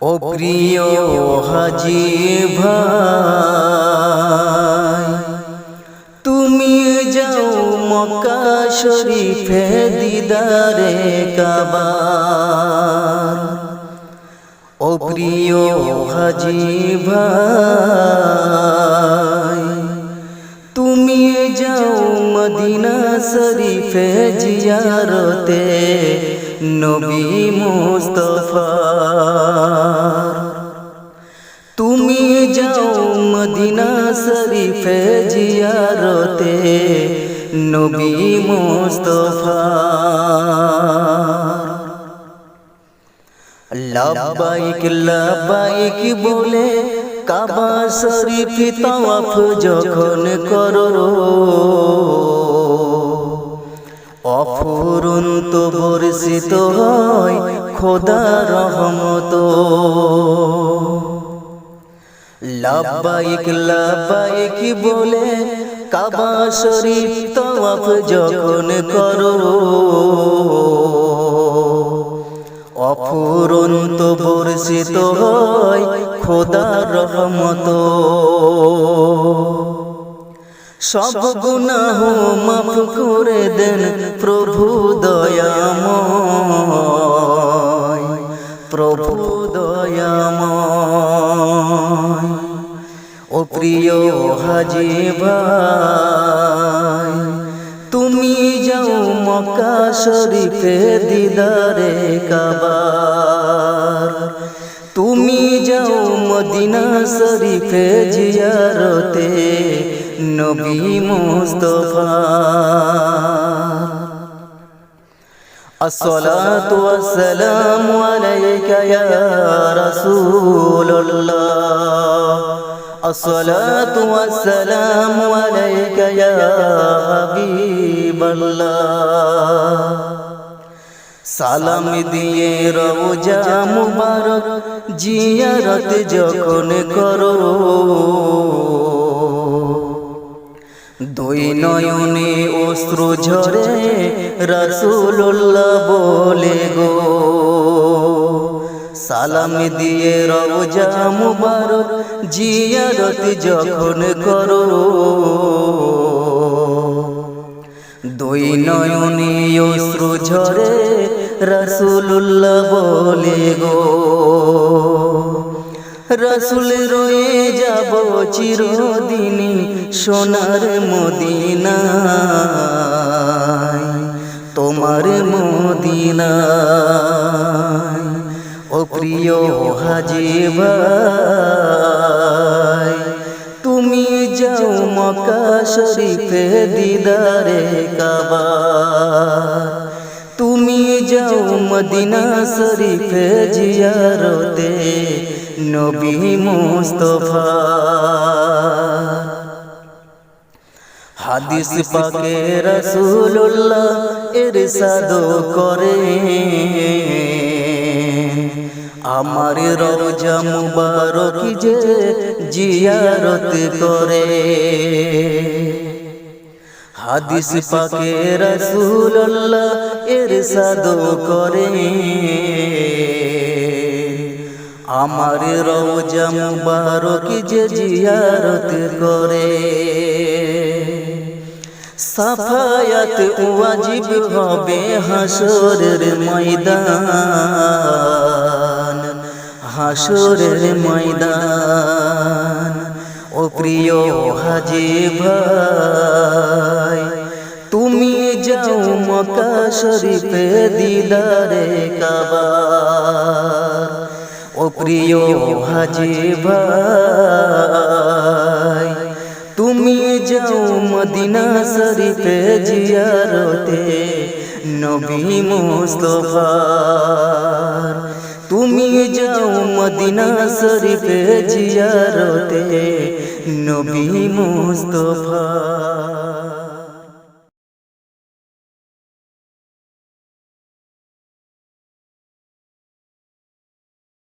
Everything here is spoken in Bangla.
ও প্রিয় হাজি ভাই তুমি যাও মক্কা শরীফে দিদারে কাবা ও প্রিয় হাজি ভাই মদিনা শরীফে জিয়ারতে নবী মুস্তফা। তুমি যাও মদিনা শরীফে জিয়ারতে নবী মুস্তফা। লাবাইক লাবাইক বলে কাবা শরীফ তাওয়াফ যখন করো। বর্ষিত হয় খোদা রহমত। লাভবাইক লাভবাইক বলে কাবা শরীফ তাওয়াফ যখন করো। সব গুনাহ মাফ করে দেন প্রভু দয়াময় প্রভু দয়াময়। ও প্রিয় হাজি ভাই, তুমি যাও মক্কা শরীফে দিদারে কাবার তুমি যাও মদিনা শরীফে জিয়ারতে নবী মুস্তফা الصلاة والسلام عليك يا رسول الله الصلاة والسلام عليك يا حبيب الله সালাম দিয়ে রোজা মুবারক, জিয়ারত যখন করো। দুই নয়নে অশ্রু ঝরে রসুল্লাহ বলে গো, সালাম দিয়ে রোজা মুবারক, জিয়ারত যখন করো। দুই নয়নে অশ্রু ঝরে রসুল্লাহ বলে গো। রসুল রয়ে যাব চিরদিনই সোনার মদিনায়, তোমার মদিনায়। ও প্রিয় হাজি ভাই, তুমি যাও মক্কা শরীফে দিদারে কাবা। তুমি যাও মদিনা শরীফে জিয়ারতে নবী মুস্তফা হাদিস পাকে রসুল্লাহ ইরশাদ করে আমার রওজা মুবারক যে জিয়ারত করে। হাদিস পাকে রসুল্লাহ ইরশাদ করে। আমার রওজা মুবারক যে জিয়ারত করে। সাফায়াত ওয়াজিব হবে হাসরের ময়দান। হাসরের ময়দান। ও প্রিয় হাজি ভাই, তুমি যাও মক্কা শরীফে দিদারে কাবা ও প্রিয় হাজি ভাই, তুমি যাও মদিনা শরীফে জিয়ারতে নবী মুস্তফা যাও মদিনা শরীফে জিয়ারতে নবী মুস্তফা